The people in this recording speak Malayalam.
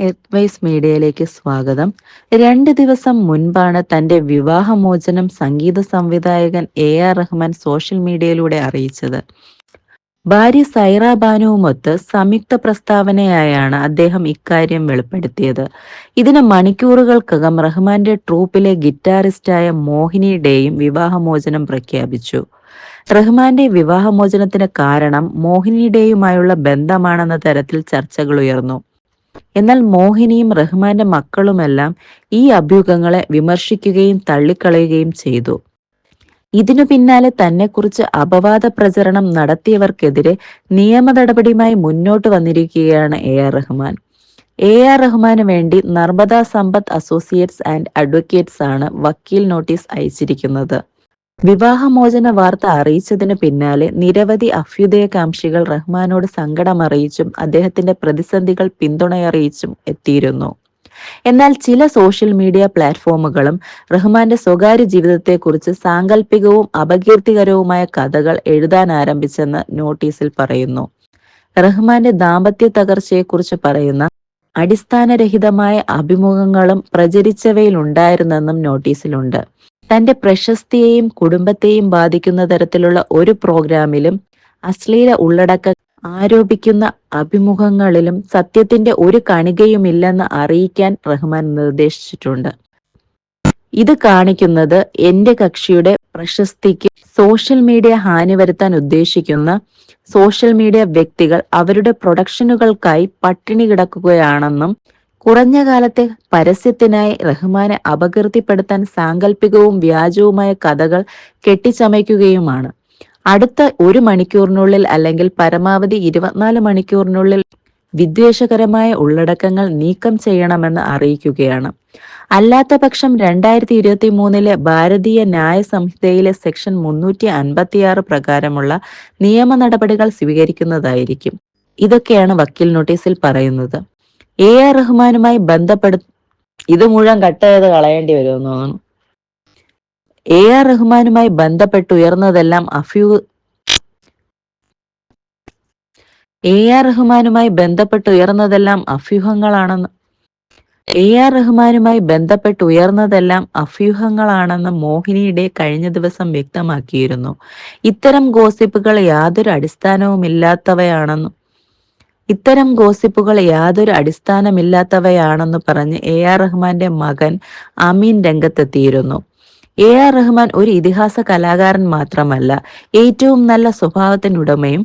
അഡ്വൈസ് മീഡിയയിലേക്ക് സ്വാഗതം. രണ്ട് ദിവസം മുൻപാണ് തന്റെ വിവാഹമോചനം സംഗീത സംവിധായകൻ എ ആർ റഹ്മാൻ സോഷ്യൽ മീഡിയയിലൂടെ അറിയിച്ചത്. ഭാര്യ സൈറ ബാനുവുമൊത്ത് സംയുക്ത പ്രസ്താവനയായാണ് അദ്ദേഹം ഇക്കാര്യം വെളിപ്പെടുത്തിയത്. ഇതിന് മണിക്കൂറുകൾക്കകം റഹ്മാന്റെ ട്രൂപ്പിലെ ഗിറ്റാറിസ്റ്റായ മോഹിനിയുടെയും വിവാഹമോചനം പ്രഖ്യാപിച്ചു. റഹ്മാന്റെ വിവാഹമോചനത്തിന് കാരണം മോഹിനിയുടെയുമായുള്ള ബന്ധമാണെന്ന തരത്തിൽ ചർച്ചകൾ ഉയർന്നു. എന്നാൽ മോഹിനിയും റഹ്മാന്റെ മക്കളുമെല്ലാം ഈ അഭ്യൂഹങ്ങളെ വിമർശിക്കുകയും തള്ളിക്കളയുകയും ചെയ്തു. ഇതിനു പിന്നാലെ തന്നെക്കുറിച്ച് അപവാദ പ്രചരണം നടത്തിയവർക്കെതിരെ നിയമ നടപടിയുമായി മുന്നോട്ട് വന്നിരിക്കുകയാണ് A R Rahman. A R റഹ്മാന് വേണ്ടി Narmada Sampath associates and advocates ആണ് വക്കീൽ നോട്ടീസ് അയച്ചിരിക്കുന്നത്. വിവാഹമോചന വാർത്ത അറിയിച്ചതിന് പിന്നാലെ നിരവധി അഭ്യുദയകാംക്ഷികൾ റഹ്മാനോട് സങ്കടമറിയിച്ചും അദ്ദേഹത്തിന്റെ പ്രതിസന്ധികൾ പിന്തുണയറിയിച്ചും എത്തിയിരുന്നു. എന്നാൽ ചില സോഷ്യൽ മീഡിയ പ്ലാറ്റ്ഫോമുകളും റഹ്മാന്റെ സ്വകാര്യ ജീവിതത്തെക്കുറിച്ച് സാങ്കല്പികവും അപകീർത്തികരവുമായ കഥകൾ എഴുതാൻ ആരംഭിച്ചെന്ന് നോട്ടീസിൽ പറയുന്നു. റഹ്മാന്റെ ദാമ്പത്യ തകർച്ചയെക്കുറിച്ച് പറയുന്ന അടിസ്ഥാനരഹിതമായ അഭിമുഖങ്ങളും പ്രചരിച്ചവയിലുണ്ടായിരുന്നെന്നും നോട്ടീസിലുണ്ട്. തന്റെ പ്രശസ്തിയെയും കുടുംബത്തെയും ബാധിക്കുന്ന തരത്തിലുള്ള ഒരു പ്രോഗ്രാമിലും അശ്ലീല ഉള്ളടക്ക ആരോപിക്കുന്ന അഭിമുഖങ്ങളിലും സത്യത്തിന്റെ ഒരു കണികയുമില്ലെന്ന് അറിയിക്കാൻ റഹ്മാൻ നിർദ്ദേശിച്ചിട്ടുണ്ട്. ഇത് കാണിക്കുന്നത് എന്റെ കക്ഷിയുടെ പ്രശസ്തിക്ക് സോഷ്യൽ മീഡിയ ഹാനി വരുത്താൻ ഉദ്ദേശിക്കുന്ന സോഷ്യൽ മീഡിയ വ്യക്തികൾ അവരുടെ പ്രൊഡക്ഷനുകൾക്കായി പട്ടിണി കിടക്കുകയാണെന്നും കുറഞ്ഞ കാലത്തെ പരസ്യത്തിനായി റഹ്മാനെ അപകീർത്തിപ്പെടുത്താൻ സാങ്കല്പികവും വ്യാജവുമായ കഥകൾ കെട്ടിച്ചമയ്ക്കുകയുമാണ്. അടുത്ത ഒരു മണിക്കൂറിനുള്ളിൽ അല്ലെങ്കിൽ പരമാവധി ഇരുപത്തിനാല് മണിക്കൂറിനുള്ളിൽ വിദ്വേഷകരമായ ഉള്ളടക്കങ്ങൾ നീക്കം ചെയ്യണമെന്ന് അറിയിക്കുകയാണ്. അല്ലാത്ത പക്ഷം രണ്ടായിരത്തി ഇരുപത്തി മൂന്നിലെ ഭാരതീയ ന്യായ സംഹിതയിലെ സെക്ഷൻ മുന്നൂറ്റി അൻപത്തിയാറ് പ്രകാരമുള്ള നിയമ നടപടികൾ സ്വീകരിക്കുന്നതായിരിക്കും. ഇതൊക്കെയാണ് വക്കീൽ നോട്ടീസിൽ പറയുന്നത്. എ ആർ റഹ്മാനുമായി ബന്ധപ്പെടു ഇത് മുഴുവൻ കട്ട് ചെയ്ത് കളയേണ്ടി വരുമെന്ന് തോന്നുന്നു. എ ആർ റഹ്മാനുമായി ബന്ധപ്പെട്ട് ഉയർന്നതെല്ലാം അഫ്യൂ എ ആർ റഹ്മാനുമായി ബന്ധപ്പെട്ട് ഉയർന്നതെല്ലാം അഭ്യൂഹങ്ങളാണെന്ന് എ ആർ റഹ്മാനുമായി ബന്ധപ്പെട്ട് ഉയർന്നതെല്ലാം അഭ്യൂഹങ്ങളാണെന്ന് മോഹിനിയുടെ കഴിഞ്ഞ ദിവസം വ്യക്തമാക്കിയിരുന്നു. ഇത്തരം ഗോസിപ്പുകൾ യാതൊരു അടിസ്ഥാനവുമില്ലാത്തവയാണെന്നും ഇത്തരം ഗോസിപ്പുകൾ യാതൊരു അടിസ്ഥാനമില്ലാത്തവയാണെന്ന് പറഞ്ഞ് എ ആർ റഹ്മാന്റെ മകൻ അമീൻ രംഗത്തെത്തിയിരുന്നു. എ ആർ റഹ്മാൻ ഒരു ഇതിഹാസ കലാകാരൻ മാത്രമല്ല ഏറ്റവും നല്ല സ്വഭാവത്തിനുടമയും